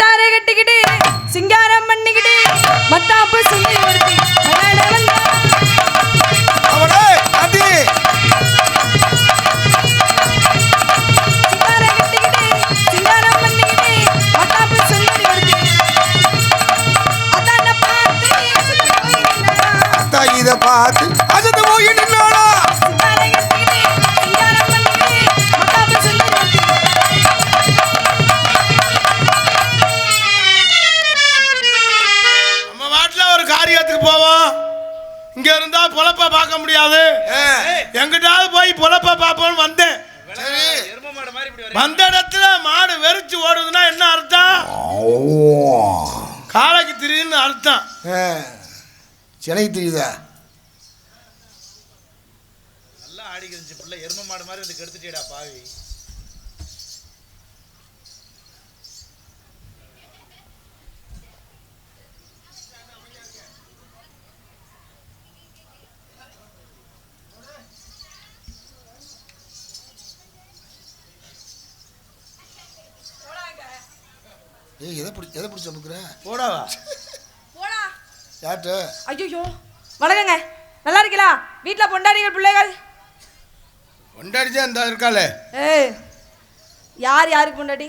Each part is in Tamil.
தாரை கட்டிக்கிட்டு சிங்காரம் பண்ணிக்கிட்டு மத்தாப்பு சுந்தரி ஒருத்தி விளையாட கெடுத்துட்டேடா பாவி. ஏய் எதை பிடிச்சி எதை பிடிச்சி அமுக்குற? போடாவா? போடா. யார்கிட்ட? ஐயோ வணக்கங்க. நல்லா இருக்கீங்களா? வீட்ல பொண்டாடிகள் பிள்ளைகள்? கொண்டாடிச்சா இந்த இருக்காளே. ஏய் யார் யாருக்கு பொண்டாட்டி?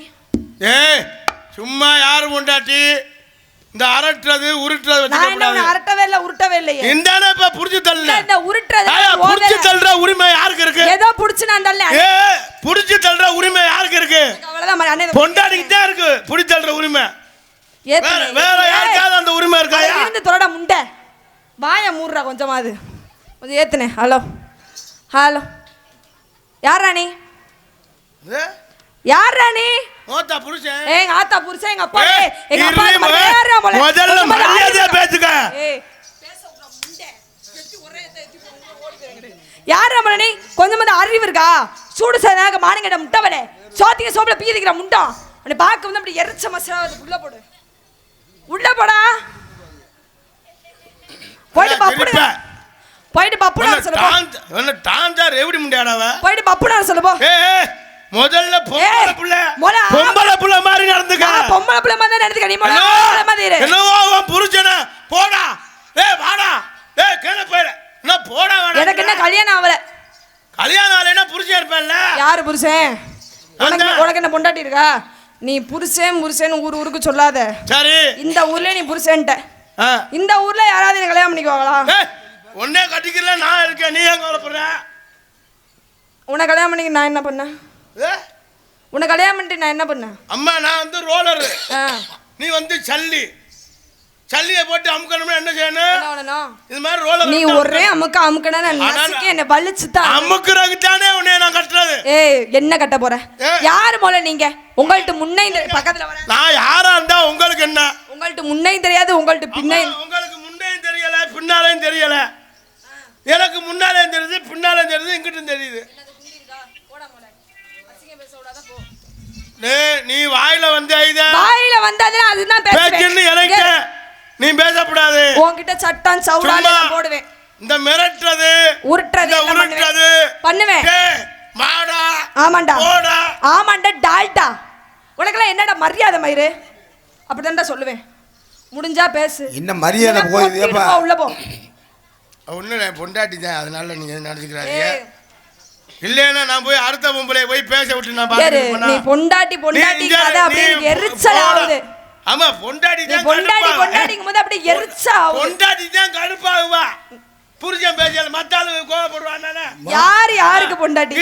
ஏய் சும்மா யாரு கொண்டாட்டி இந்த அரட்டுறது உருட்டுறது நான் அரட்டவே இல்லை உருட்டவே இல்லையே. இந்தானே இப்ப புடிச்சு இல்ல, தள்ளல இந்த உருட்டுறது? புடிச்சு. தள்ளுற உரிமை யாருக்கு இருக்கு? ஏதோ புடிச்சு நான் தள்ளல ஏ புடிச்சு தள்ளுற உரிமை யாருக்கு இருக்கு? அவ்வளவுதான் அண்ணே, பொண்டாடிக்கிட்டே இருக்கு புடி தள்ளுற உரிமை. வேற வேற. யாருக்காவது அந்த உரிமை அதை இருக்காயா இருந்து தொடட முண்டை. வாய மூடுறா கொஞ்சமாவது. கொஞ்சம் ஏத்துனே ஹலோ ஹலோ. யார் ராணி? யார் ராணி? மோத்தா புருஷன். எங்க ஆத்தா புருஷன் எங்க அப்பா எங்க அப்பா. முதல்ல கொஞ்சமா மரியாதையா அறிவு பேசுங்க. யார் ரமண நீ? கொஞ்சமாவது அறிவு இருக்கா? சூடு சேனாக மானங்கட முட்டவனே. சோத்திங்க சோப்புல பீதிக்கிற முண்டம் உன்னை பார்க்க வந்து அப்படி எரிச்ச மசாலா உள்ள போடு. உள்ள போடா. போயிட்டு பப்புடு போயிட்டு பப்புடான்னு சொல்லு போ. உன்னை டாந்தார் எப்படி முடியாடாவ போயிட்டு பப்புடான்னு சொல்லு போ. ஏ ஏ, முதல்ல பொம்பளை ஏய், புள்ள பொம்பளை புள்ள மாதிரி நடந்துக்க. நான் பொம்பளை பிள்ளை மாதிரி நடந்துக்க. நீ முதல்ல என்னவோ- ஆம்பளை மாதிரி இரு. என்னவோ உன் புருஷனை. போடா. ஏ வாடா. ஏ கேள போயிட என்ன போடா எனக்கு என்ன கல்யாணம் ஆகல? கல்யாணம் ஆலைன்னா புருஷன் இருப்பேன்ல. யாரு புருஷன்? உனக்கு என்ன பொண்டாட்டி இருக்கா? நீ புருஷன் புருஷன் ஊர் ஊருக்கு சொல்லாத. சரி. இந்த ஊர்ல நீ புருஷன்ட்ட. இந்த ஊர்ல யாராவது என்ன கல்யாணம் பண்ணிக்குவாங்களா? ஏய், உன்னே கட்டிக்கல நான் இருக்கேன். நீ எங்க வரப்படுற உன்னை கல்யாணம் பண்ணிக்க நான் என்ன பண்ணேன்? ஏ, உன்னை கல்யாணம் பண்ணிட்டு நான் என்ன பண்ணேன்? அம்மா நான் வந்து ரோலரு நீ வந்து சல்லி. சல்லியை போட்டு அமுக்கணும்னா என்ன செய்யணும்? இது மாதிரி ரோலர் நீ ஒரே அமுக்க அமுக்கனா நான் என்னை வலிச்சுதான் அமுக்குறதுக்கு தானே உன்னை நான் கட்டுறது. ஏய் என்ன கட்ட போற. யாரு போல நீங்க? உங்கள்ட்ட முன்னை இந்த பக்கத்துல வர நான் யாரா இருந்தா உங்களுக்கு என்ன? உங்கள்ட்ட முன்னை தெரியாது உங்கள்ட்ட பின்னை அம்மா, உங்களுக்கு முன்னையும் தெரியல பின்னாலையும் தெரியல. எனக்கு முன்னாலேயும் தெரியுது பின்னாலையும் தெரியுது இங்கிட்டும் தெரியுது. நீ வாயில வந்து ஐத. வாயில வந்தாதுன்னா அதுதான் பேச்சுன்னு எனக்கு நீ பேசக்கூடாது. உன்கிட்ட சட்டம் சவுடால போடுவேன். இந்த மிரட்டுறது உருட்டுறது உருட்டுறது. பண்ணுவேன். மாடா ஆமாண்டா. போடா. ஆமாண்டா டால்டா. உனக்கெல்லாம் என்னடா மரியாதை மயிறு? அப்படிதான்டா சொல்லுவேன். முடிஞ்சா பேசு. இன்னும் மரியாதை போகுது உள்ள போ. ஒண்ணு பொண்டாட்டி தான். அதனால நீங்க நினைச்சுக்கிறாங்க ஏய், இல்லைன்னா நான் போய் அடுத்த பொம்பளை போய் பேச விட்டு நான் நீ பொண்டாட்டி பொண்டாட்டி கதை அப்படியே எரிச்சல் ஆகுது. ஆமா பொண்டாட்டி தான் பொண்டாட்டி கடுப்பாவா. பொண்டாட்டிக்கும் போது அப்படியே எரிச்சல் ஆகுது. பொண்டாட்டி தான் கடுப்பாகுவா? புருஷன் பேசல மத்தாளு கோவப்படுவான் யார் யாருக்கு பொண்டாட்டி?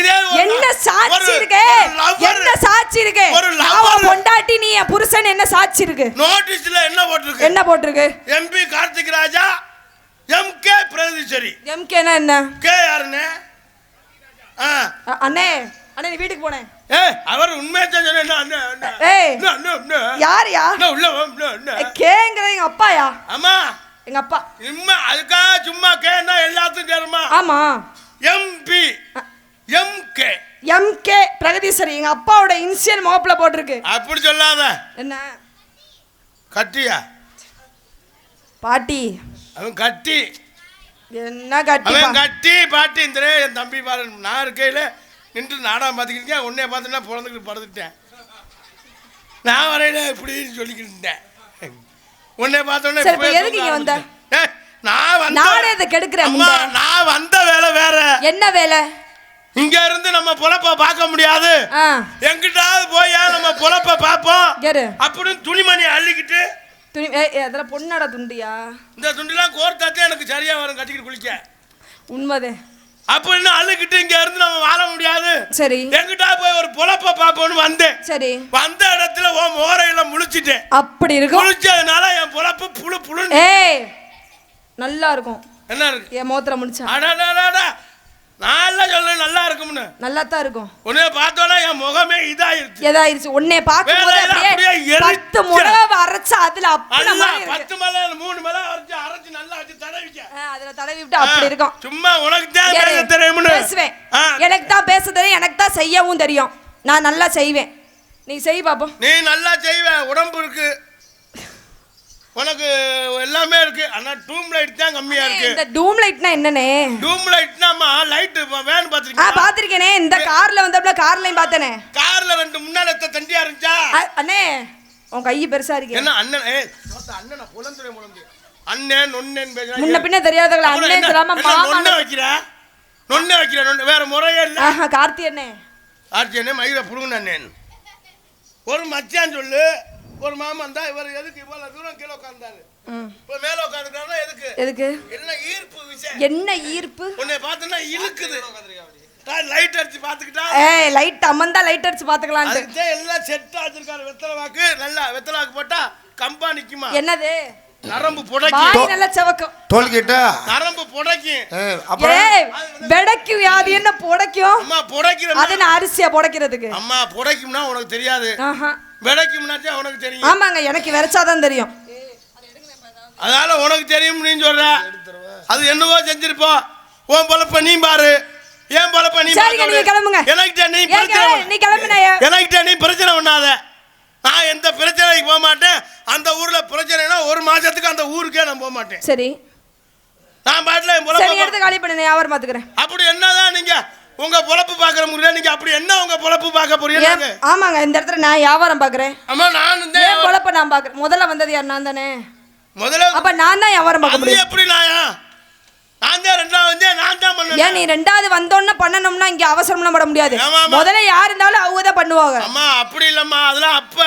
என்ன சாட்சி இருக்கு? என்ன சாட்சி இருக்கு? lover- பொண்டாட்டி நீ புருஷன் என்ன சாட்சி இருக்கு? நோட்டீஸ்ல என்ன போட்டிருக்கு? என்ன போட்டிருக்கு? MP Karthik Raja M K பிரதிசரி எம்கேனா என்ன? கே யாருன்னு? அண்ணே அண்ணே நீ வீட்டுக்கு போனேன் ஏ அவர் உண்மையை தான் சொன்னேன் என்ன, என்ன? ஏய்? யாருயா? உள்ள? கேங்கிறது எங்க அப்பாயா? ஆமா. எங்க அப்பா. சும்மா அதுக்காக சும்மா கேன்னா எல்லாத்துக்கும் கேருமா ஆமா. MP M K MK Pragatheeswari எங்க அப்பாவோட இனிஷியல் மோப்பில் போட்டிருக்கு. அப்படி சொல்லாத. என்ன? கட்டியா? பாட்டி. அவன் கட்டி. என்ன கட்டி அவன் கட்டி பாட்டி இந்த என் தம்பி பாரு நான் இருக்கையில நின்று நாடகம் பார்த்துக்கிட்டேன் உன்னைய பார்த்துன்னா பிறந்துக்கிட்டு படுத்துட்டேன் நான் வரையில இப்படின்னு சொல்லிக்கிட்டு இருந்தேன். உன்னை பார்த்தோன்னே எதுக்கு இங்க தூங்க வந்த? ஆரம்பிச்சிட்டேன். ஏய், நான் நானே இதை கெடுக்கிறேன். நான் வந்த வேலை வேற. என்ன வேலை? இங்க இருந்து நம்ம பொழப்ப பார்க்க முடியாது. எங்கிட்டாவது போய் நம்ம பொழப்ப பார்ப்போம்? அப்படின்னு துணிமணி அள்ளிக்கிட்டு துணி ஏய், அதெல்லாம் பொண்ணாடா துண்டியா? இந்த துண்டுலாம் கோர்த்தாத்தே எனக்கு சரியா வரும் கட்டிக்கிட்டு குளிக்க. உண்மைதே. அப்படின்னு அள்ளிக்கிட்டு இங்க இருந்து நம்ம வாழ முடியாது? சரி. எங்கிட்டா போய் ஒரு பொழப்ப பார்ப்போம்னு வந்தேன். சரி. வந்த இடத்துல உன் மோரையில முழிச்சிட்டேன். அப்படி இருக்கும். முழிச்சதுனால என் பொழப்பு புழு புழுன்னு ஏய் நல்லா இருக்கும். என்ன இருக்கு? என் மோத்திர முடிச்சா அடடடடா. நான் எல்லாம் சொல்ல நல்லா இருக்கும்னு. நல்லா தான் இருக்கும். உன்னை பார்த்தோன்னா என் முகமே இதாயிருச்சு. ஏதாயிருச்சு உன்னை பார்க்கும்போது அப்படியே. பத்து முடவை அரைச்சு அதுல இருக்கு. பத்து மேல மூணு மேல அரைச்சு அரைச்சு நல்லா வச்சு தடவிக்க. அதுல தடவி விட்டு அப்படி இருக்கும். சும்மா உனக்கு தான் பேச தெரியும்னு. பேசுவேன். எனக்கு தான் பேச தெரியும் எனக்கு தான் செய்யவும் தெரியும். நான் நல்லா செய்வேன். நீ செய் பாப்போம். நீ நல்லா செய்வ உடம்பு இருக்கு. உனக்கு எல்லாமே இருக்கு. ஆனா டூம் லைட் தான் கம்மியா இந்த இருக்கு டூம் லைட்னா என்னனே டூம் லைட்னாமா லைட் வேன் ஆ பாத்துருக்கீங்க பாத்திருக்கேனே இந்த கார்ல வந்தப்பல கார்லயும் பார்த்தனே. கார்ல ரெண்டு முன்னால எத்த தண்டியா இருந்துச்சா? அண்ணே உன் கை பெருசா இருக்கு. என்ன அண்ணன் ஏ அண்ணன் புலந்துரை முழந்து அண்ணன் நொண்ணன் பேசுறா. முன்ன பின்ன தெரியாதவங்கள அண்ணே என்ன- சொல்லாம மாமா நொண்ணை வைக்கிற? நொண்ணை வைக்கிற நொண்ணை வேற முறையே இல்ல. ஆஹா கார்த்தி அண்ணே. ஆட்சி அண்ணன் மயில புடுங்க அண்ணன் ஒரு மச்சான் சொல்லு. ஒரு மாமன் தான் இவர் எதுக்கு இவ்வளவு தூரம் கீழே உட்கார்ந்தாரு. இப்ப மேல உட்காந்துட்டாருன்னா எதுக்கு? எதுக்கு? என்ன ஈர்ப்பு விஷயம் என்ன ஈர்ப்பு? உன்னை பார்த்தோன்னா இழுக்குது. லைட் அடிச்சு பாத்துக்கிட்டா ஏய் லைட் அம்மந்தா லைட் அடிச்சு அதுக்கு தான் எல்லாம் செட்டா வச்சிருக்காரு. வெத்தலை வாக்கு நல்லா வெத்தலை வாக்கு போட்டா கம்பா நிக்குமா? என்னது? நரம்பு புடைக்கும். நல்லா செவக்கும். டோல்கேட்டா நரம்பு புடைக்கும். அப்புறம்? ஏய் வெடைக்கும் அது என்ன புடைக்கும்? அம்மா புடைக்கிற அது அரிசியா புடைக்கிறதுக்கு? அம்மா புடைக்கும்னா உனக்கு தெரியாது. ஆஹா. விடைக்கும்னாச்சும் உனக்கு தெரியும். ஆமாங்க எனக்கு விரைச்சாதான் தெரியும். அதனால உனக்கு தெரியும் நீ சொல்ற. அது என்னவோ செஞ்சிருப்போம் உன் பொழப்ப நீ பாரு. ஏன் பொழப்ப நீ சரிங்க, நீங்க கிளம்புங்க. எனக்கிட்ட நீ பிரச்சனை நீ கிளம்புனா. ஏன்? எனக்கிட்ட நீ பிரச்சனை பண்ணாத. நான் எந்த பிரச்சனைக்கு போக மாட்டேன். அந்த ஊர்ல பிரச்சனைனா ஒரு மாசத்துக்கு அந்த ஊருக்கே நான் போக மாட்டேன். சரி. நான் பாட்டுல என் பொழப்ப எடுத்து காலி பண்ணு நான் வியாபாரம் பாத்துக்கிறேன் அப்படி என்னதான் நீங்க உங்க பொழப்பு பாக்குற முடியல நீங்க அப்படி என்ன உங்க பொழப்பு பார்க்க போறீங்க ஆமாங்க இந்த இடத்துல நான் வியாபாரம் பாக்குறேன் அம்மா நான் தான் பொழப்ப நான் பாக்குறேன் முதல்ல வந்தது யார்? நான் தானே. முதல்ல அப்ப நான் தான் வியாபாரம் பார்க்க முடியும். எப்படி நாயா? நான் தான் ரெண்டாவது நான் தான் ஏன் நீ ரெண்டாவது வந்தோன்னு பண்ணணும்னா இங்க அவசரம்லாம் பட முடியாது. முதல்ல யார் இருந்தாலும் அவங்க தான் பண்ணுவாங்க. அம்மா அப்படி இல்லம்மா. அதெல்லாம் அப்ப.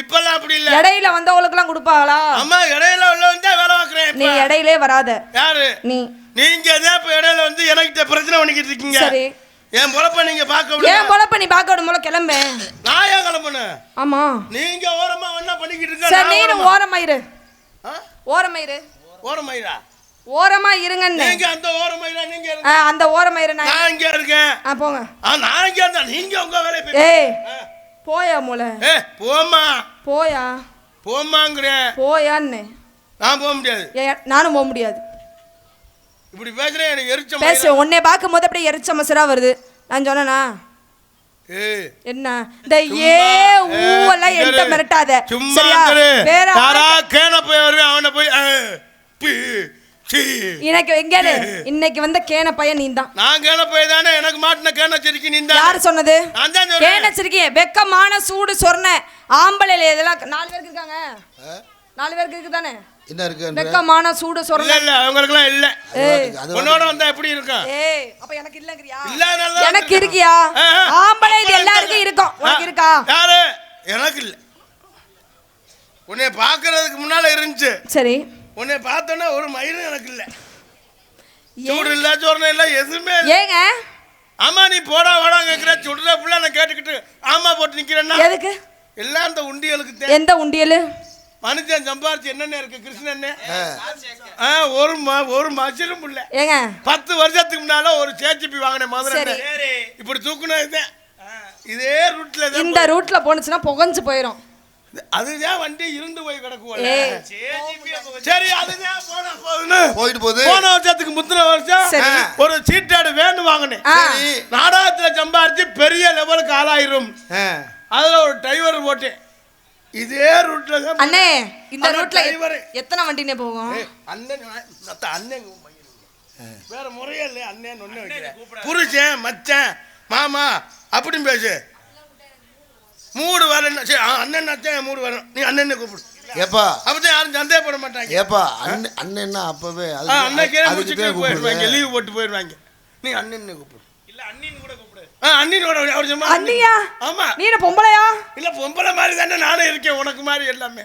இப்பெல்லாம் அப்படி இல்ல. இடையில வந்தவங்களுக்குலாம் கொடுப்பாங்களா? அம்மா இடையில உள்ள வந்து வேலை பார்க்குறேன் நீ இடையிலே வராத. யாரு? நீ. நீங்க தான் இப்ப இடையில வந்து எனக்கிட்ட பிரச்சனை பண்ணிக்கிட்டு இருக்கீங்க? சரி. என் பொழப்ப நீங்க பார்க்க ஏன் முடியாது பொழப்ப நீ பார்க்க விடும் போல கிளம்பேன் நான் ஏன் கிளம்புனேன் ஆமா. நீங்க ஓரமா என்ன பண்ணிக்கிட்டு இருக்க சரி நீனும் ஓரமா. ஓரமாயிரு ஆ? ஓரமாயிரு ஓரமயிரா ஓரமா இருங்கன்னு. நீங்க அந்த ஓரமயிரா நீங்க ஆ, இருங்க அந்த ஓரமாயிரு நான் நான் இங்க இருக்கேன். ஆ போங்க. ஆ, நான் இங்க இருந்தா நீங்க உங்க வேலையை ஏய். போயா மூல ஏ போம்மா. போயா? போம்மாங்கிறேன் போயான்னு. நான் போக முடியாது. நானும் போக முடியாது. இப்படி பேசுறேன் எனக்கு எரிச்ச பேச உன்னை பார்க்கும் போது அப்படியே எரிச்ச மசரா வருது. நான் சொன்னேனா? ஏய் என்ன? இந்த ஏ ஊவெல்லாம் என்கிட்ட மிரட்டாத. சும்மா இரு. வேற யாரா ஆள் கேன போய் வருவேன் அவனை போய். எனக்கு எங்கேயாரு இன்னைக்கு வந்த கேன பையன் நீ தான் நான் கேன போய் தானே? எனக்கு மாட்டின கேன செடிக்கு நீ யாரு சொன்னது? நான் தான் கேன வச்சிருக்கீங்க வெக்கமான சூடு சொன்ன ஆம்பளைல இதெல்லாம் நாலு பேருக்கு இருக்காங்க. நாலு பேருக்கு இருக்கு தானே? என்ன இருக்கு வெக்கமான சூடு இல்ல சொன்ன இல்ல அவங்களுக்குலாம் இல்ல. ஏய் அது உன்னோட வந்தா எப்படி இருக்கும்? ஏய் அப்ப எனக்கு இல்லங்கறியா? தான் எனக்கு. இருக்கியா. ஆம்பளை இது எல்லாருக்கும். இருக்கும். உனக்கு இருக்கா? யாரு? எனக்கு இல்ல. உன்னை பாக்குறதுக்கு முன்னால இருந்துச்சு. சரி. உன்னை பார்த்தோன்னா ஒரு மயிரும் எனக்கு இல்ல? சூடு இல்ல சோறு இல்ல எதுவுமே இல்ல. ஏங்க? ஆமா நீ போடா வாடா கேக்குற. சுடுற புள்ள நான் கேட்டுக்கிட்டு ஆமா போட்டு நிக்கிறேன்னா? எதுக்கு? எல்லாம் அந்த உண்டியலுக்கு தான் எந்த உண்டியல்? மனுஷன் சம்பாரிச்சு என்னென்ன இருக்கு கிருஷ்ணன் ஆ, ஒரு ம- ஒரு மசிலும் இல்ல ஏங்க? பத்து வருஷத்துக்கு முன்னால ஒரு சேச்சிப்பி வாங்கினேன் மதுரை சரி. இப்படி தூக்குனா இதுதான் இதே ரூட்ல தான் இந்த ரூட்ல போனுச்சுன்னா புகஞ்சு போயிடும். அதுதான் வண்டி இருந்து போய் கிடக்குவோம் ஏய். சரி அதுதான் போனா போகுதுன்னு. போயிட்டு போகுது. போன வருஷத்துக்கு முந்தின வருஷம் சரி. ஒரு சீட்டாடு வேணும் வாங்கினேன். நாடகத்துல சம்பாரிச்சு பெரிய லெவலுக்கு ஆளாயிரும். அதுல ஒரு டிரைவர் போட்டேன். இதே ரூட்ல தான் அண்ணே இந்த ரூட்ல எத்தனை வண்டினே போகும்? அண்ணன் அண்ணன். வேற முறையே இல்லையா அண்ணன் ஒண்ணு வைக்கிறேன் புருஷன் மச்சான் மாமா அப்படின்னு பேசு. மூடு வரேன் சரி ஆ, அண்ணன் தான் மூடு வரணும் நீ அண்ணன் கூப்பிடு. ஏப்பா. அப்பதான் யாரும் சந்தேகப்பட மாட்டாங்க. ஏப்பா அண்ணன் அண்ணன்னா அப்பவே அண்ணன் கீழே முடிச்சுட்டு போயிடுவாங்க. லீவ் போட்டு போயிடுவாங்க. நீ அண்ணன் கூப்பிடு. இல்ல அண்ணின்னு கூட கூப்பிடு. ஆ அண்ணின் கூட அவர் சும்மா அண்ணியா? ஆமா. நீ பொம்பளையா? இல்ல பொம்பளை மாதிரி தானே நானும் இருக்கேன் உனக்கு மாதிரி எல்லாமே.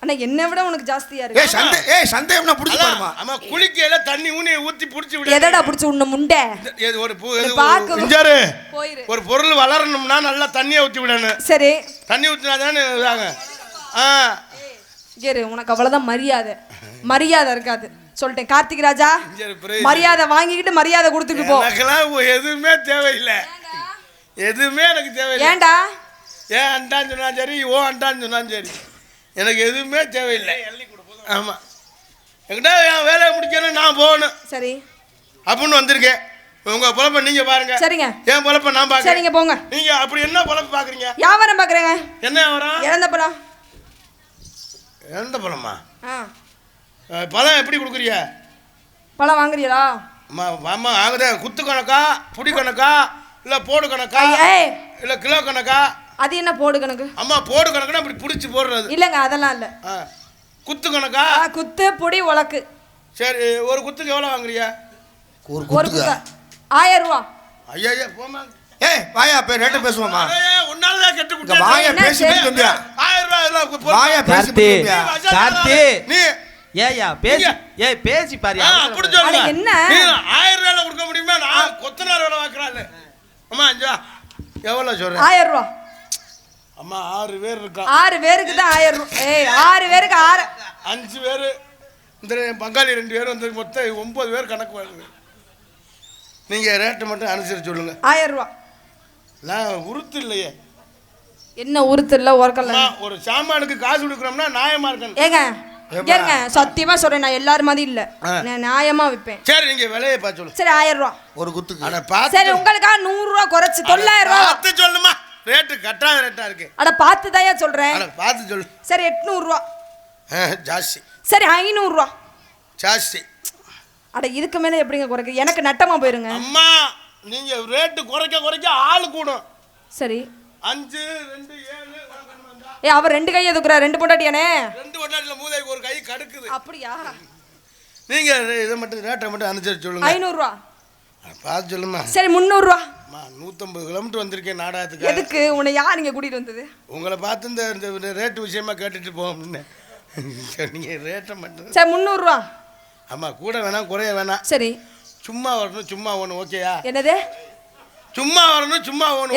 அண்ணா என்னை விட உனக்கு ஜாஸ்தியா ஏய் இருக்கு. சந்தே ஏய் சந்தேகம்னா புடிச்சு பாருமா ஆமா குளிக்கையில தண்ணி ஊனி ஊத்தி புடிச்சு விடு. எதடா புடிச்சு உன்ன முண்டை? இது ஒரு பூ இது பார்க்க- ஒரு- இஞ்சாரு போயிரு. ஒரு பொருள் வளரணும்னா நல்லா தண்ணியை ஊத்தி விடணும். சரி. தண்ணி ஊத்தினா தானே இதாங்க. ஆ. இரு உனக்கு அவ்வளவுதான் மரியாதை. மரியாதை இருக்காது. சொல்லிட்டேன் கார்த்திக் ராஜா இஞ்சாரு பிரே மரியாதை வாங்கிக்கிட்டு மரியாதை கொடுத்துட்டு போ. எனக்கெல்லாம் உ- எதுவுமே தேவையில்லை. எதுவுமே எனக்கு தேவையில்லை. ஏன்டா? ஏன் அண்டான்னு சொன்னாலும் சரி ஓ அண்டான்னு சொன்னாலும் சரி. எனக்கு எதுவுமே தேவையில்லை. ஆமா. என்கிட்ட என் வேலையை முடிக்கணும் நான் போகணும். சரி. அப்படின்னு வந்திருக்கேன். உங்க பொழப்ப நீங்க பாருங்க. சரிங்க. என் பொழப்ப நான் பாக்குறேன். சரிங்க போங்க. நீங்க அப்படி என்ன பொழப்பு பாக்குறீங்க? வியாபாரம் பாக்குறேங்க. என்ன வரும் இழந்த பழம். எந்த பழமா? பழம் எப்படி கொடுக்குறீங்க? பழம் வாங்குறீங்களா? அம்மா ஆமா ஆகுதே குத்து கணக்கா? புடி கணக்கா? இல்ல போடு கணக்கா? இல்ல கிலோ கணக்கா? அது என்ன போடு கணக்கு? அம்மா போடு கணக்குனா இப்படி பிடிச்சி போடுறது. இல்லைங்க அதெல்லாம் இல்ல. ஆ. குத்து கணக்கா? ஆ, குத்து புடி உலக்கு. சரி ஒரு குத்துக்கு எவ்வளோ வாங்குறியா ஒரு குத்துக்கா? குத்து. ஆயிரம் ரூபா. ஐயா ஐயா போமா ஏய் வாயா பே ரேட்டு பேசுவோமா? உன்னாலதான் கெட்டு இங்க குடுத்தேன். வாயா சரி? தம்பியா ஆயிரம் ரூபாய் இதெல்லாம் பொறுப்பா. வாயா பேசி வசதி கார்த்தி. நீ ஏயா பேசி ஏய் பேசி பாரு அப்படி. அட, என்ன? நீ ஆயிரம் ரூபாயில கொடுக்க முடியுமா? நான் கொத்தனார் வேலை வாக்குறாள் அம்மா அஞ்சா எவ்வளோ சொல்றேன் ஆயிரம் ரூபா. அம்மா ஆறு பேர் இருக்கான் ஆறு பேருக்கு தான் ஆயிரம் ரூபா ஏய் ஆறு பேருக்கு ஆறு. அஞ்சு பேர் இந்த பங்காளி ரெண்டு பேர் வந்து மொத்தம் ஒன்பது பேர் கணக்கு வருது நீங்க ரேட்டை மட்டும் அனுசரிச்சு சொல்லுங்க. ஆயிரம் ரூபா. நான் உருத்து இல்லையே. என்ன உறுத்தல்ல உரக்கல்ல அம்மா, ஒரு சாமானுக்கு காசு கொடுக்குறோம்னா நியாயமா இருக்கணும். ஏங்க இருங்க சத்தியமா சொல்றேன் நான் எல்லாரும் மாதிரி இல்ல. நான் நியாயமா விற்பேன். சரி நீங்க விலையை பார்த்து சரி ஆயிரம் ரூபா. ஒரு குத்துக்கு. சரி உங்களுக்காக நூறு ரூபா குறைச்சு தொள்ளாயிரம் ரூபா. பார்த்து சொல்லுமா. ரேட்டு கட்டாத ரேட்டா இருக்கு. அட பார்த்து தாயா சொல்றேன். அட பார்த்து சொல்லு. சரி எட்நூறு ரூபா ஜாஸ்தி. சரி ஐநூறு ரூபா ஜாஸ்தி. அட இதுக்கு மேல எப்படிங்க குறைக்க? எனக்கு நட்டமா போயிருங்க. அம்மா நீங்க ரேட்டு குறைக்க குறைக்க ஆள் கூடும். சரி. அஞ்சு ரெண்டு ஏழு. ஏ அவர் ரெண்டு கையை தூக்குறா ரெண்டு பொண்டாட்டியானே? ரெண்டு வட்டாட்டில மூதைக்கு ஒரு கை கடுக்குது. அப்படியா? நீங்க இதை மட்டும் ரேட்டை மட்டும் அனுசரிச்சு சொல்லுங்க. ஐநூறு ரூபா அட, பார்த்து சொல்லுமா சரி முந்நூறு ரூபா அம்மா நூற்றம்பது கிலோமீட்டர் வந்திருக்கேன் நாடகத்துக்கு எதுக்கு? உன்னை யார் இங்க கூட்டிட்டு வந்தது? உங்களை பார்த்து இந்த இந்த ரேட்டு விஷயமா கேட்டுட்டு போவோம்னு சரி, நீங்க ரேட்டை மட்டும் சரி முந்நூறு ரூபா ஆமா கூட வேணாம் குறைய வேணாம். சரி. சும்மா வரணும் சும்மா ஒன்று ஓகேயா என்னது? சும்மா வரணும் சும்மா ஒரு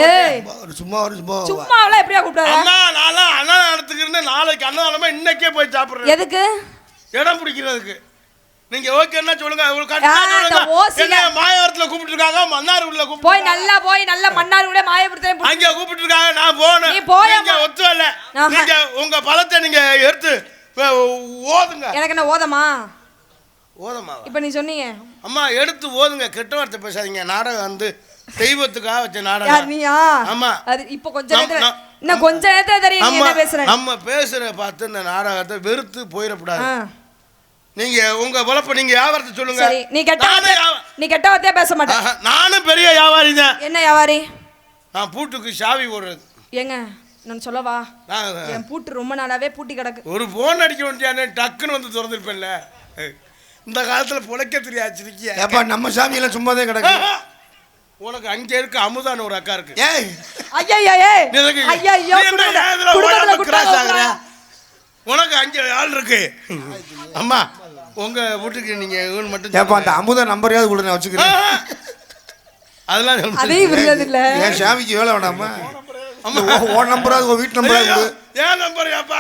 சும்மா ஒரு சும்மா வா. சும்மாவெல்லாம் எப்படியா கூப்பிடாத அம்மா நான்லாம் அன்னதானத்துக்கு இருந்து நாளைக்கு அன்னதானமா இன்னைக்கே போய் சாப்பிடுறேன். எதுக்கு? இடம் பிடிக்கிறதுக்கு. நீங்க ஓகேன்னா சொல்லுங்க. என்ன மாயவரத்துல கூப்பிட்டு இருக்காங்க மன்னார்குடியில போய் கூப்பிட்டு நல்லா போய் நல்லா மன்னார் கூட மாயப்படுத்தேன் அங்க கூப்பிட்டு இருக்காங்க நான் போகணும் நீ போயேம்மா. நீங்க ஒத்து ஆஹா. நீங்க உங்க பழத்தை நீங்க எடுத்து ஓதுங்க. எனக்கு என்ன ஓதமா? ஓதமாவா இப்ப நீ சொன்னீங்க. அம்மா எடுத்து ஓதுங்க. கெட்ட வார்த்தை பேசாதீங்க. நாடகம் வந்து தெய்வத்துக்காக வச்ச நாடகம் நீயா? ஆமா. அது இப்ப கொஞ்ச நம்- நேரத்துல நம்- இன்னும் கொஞ்ச நேரத்துல தெரியும் என்ன பேசுறேன் நம்ம பேசுற பார்த்து இந்த நாடகத்தை வெறுத்து போயிடக்கூடாது. நீங்க உங்க பொழப்ப நீங்க வியாபாரத்தை சொல்லுங்க. சரி நீ கெட்ட நீ கெட்ட வார்த்தையா பேச மாட்டேன் நானும் பெரிய வியாபாரி தான். என்ன வியாபாரி? நான் பூட்டுக்கு சாவி போடுறது. ஏங்க நான் சொல்லவா என் பூட்டு ரொம்ப நாளாவே பூட்டி கிடக்கு. ஒரு போன் அடிக்க வேண்டியானே டக்குன்னு வந்து திறந்துருப்பேன்ல. இந்த காலத்துல புழைக்க தெரியாது இருக்கிய ஏப்பா நம்ம சாமியெல்லாம் சும்மா தான் கிடக்கு உனக்கு அங்க இருக்க அமுதான்னு ஒரு அக்கா இருக்கு. ஏய். ஐயா ஏய். ஐயா ஐயோ குடும்பத்துல? குடும்பத்துல உனக்கு அங்க ஆள் இருக்கு. அம்மா உங்க வீட்டுக்கு நீங்க இவன் மட்டும் ஏப்பா அந்த. அமுத நம்பரையாவது கூட நான் வச்சுக்கிறேன். அதெல்லாம் அதையும் விடுறது இல்ல என் சாமிக்கு வேலை வேணாமா. ஓ- நம்பராது உன் வீட்டு கொடு. ஏன் நம்பர் ஏப்பா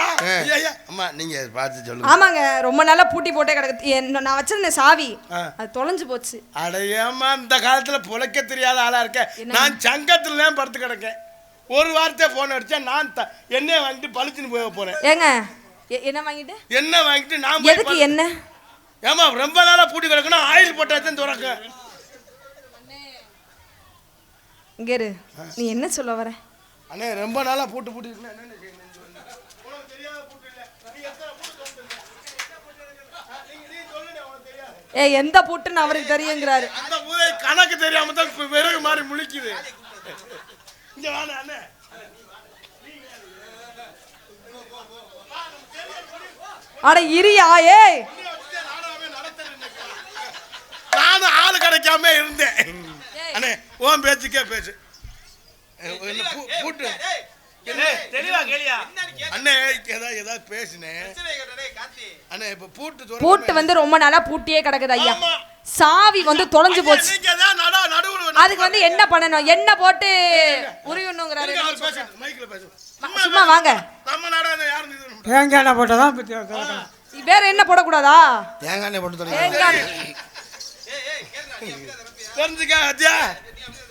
அம்மா நீங்க பார்த்து சொல்லுங்க. ஆமாங்க ரொம்ப நாளா பூட்டி போட்டே கிடக்கு. என்ன- நான் வச்சிருந்தேன் சாவி. ஆ. அது தொலைஞ்சு போச்சு. அடையாம இந்த காலத்துல புழைக்க தெரியாத ஆளா இருக்கேன் என்ன? நான் சங்கத்துல தான் படுத்து கிடக்கேன். ஒரு வார்த்தை போன் அடிச்சா நான் த- எண்ணெய் வாங்கிட்டு பளிச்சுன்னு போக போறேன். ஏங்க என்ன வாங்கிட்டு? எண்ணெய் வாங்கிட்டு நான் போய் எதுக்கு என்ன? ஏமா ரொம்ப நாளாக பூட்டி கிடக்குன்னா ஆயில் போட்டால் தான் திறக்க. இங்கே நீ என்ன சொல்ல வர? அண்ணே ரொம்ப நாளாக பூட்டு பூட்டி ஏ எந்த பூட்டுன்னு அவருக்கு தெரியுங்கிறாரு. அந்த பூதை கணக்கு தெரியாம தான் விறகு மாதிரி முழிக்குது. இங்க வாங்க அண்ணே. அட இரியா ஏய். கிடைக்காம இருந்தேன். அண்ணே உன் பேச்சுக்கே பேசு என்ன பூ- பூட்டு. வந்து ரொம்ப நாளா பூட்டியே கிடக்குது ஐயா. சாவி வந்து தொலைஞ்சு போச்சு. நீங்க தான் நடு நடுவுல அதுக்கு வந்து என்ன பண்ணணும்? என்ன போட்டு பேசு. சும்மா வாங்க. தேங்காய் எண்ணெய் போட்டால் தான் பத்தி திறக்கணும். வேற என்ன போடக்கூடாதா? தேங்காய் எண்ணெய் போட்டு தரேன் தேங்காய் தெரிஞ்சுக்க அத்தியா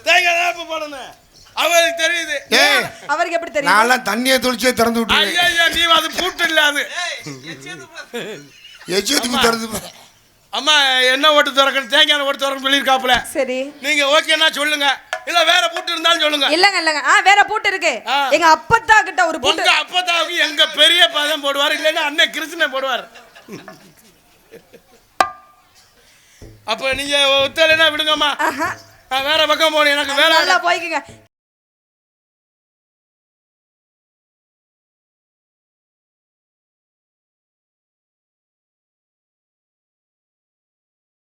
தேங்காய் தான் இப்ப போடணும்? அவருக்கு தெரியுது. அவருக்கு எப்படி தெரியும் நான்லாம் தண்ணியை தொளிச்சே திறந்து விட்டுருவேன். ஐயா ஐயா நீ அது பூட்டு இல்ல அது எச்சத்துக்கு திறந்து பா. அம்மா என்ன ஓட்டு திறக்கணும்? தேங்காய் ஓட்டு திறக்கணும் சொல்லியிருக்காப்புல. சரி. நீங்க ஓகேன்னா சொல்லுங்க. இல்ல வேற பூட்டு இருந்தாலும் சொல்லுங்க. இல்லங்க இல்லங்க. ஆ வேற பூட்டு இருக்கு. எங்க அப்பத்தா கிட்ட ஒரு பூட்டு. உங்க அப்பதாவுக்கு எங்க பெரிய பதம் போடுவார் இல்லைன்னா அண்ணன் கிருஷ்ணன் போடுவார். அப்ப நீங்க ஒத்தலைன்னா விடுங்கம்மா. நான் வேற பக்கம் போகணும். எனக்கு வேலை நல்லா போய்க்குங்க.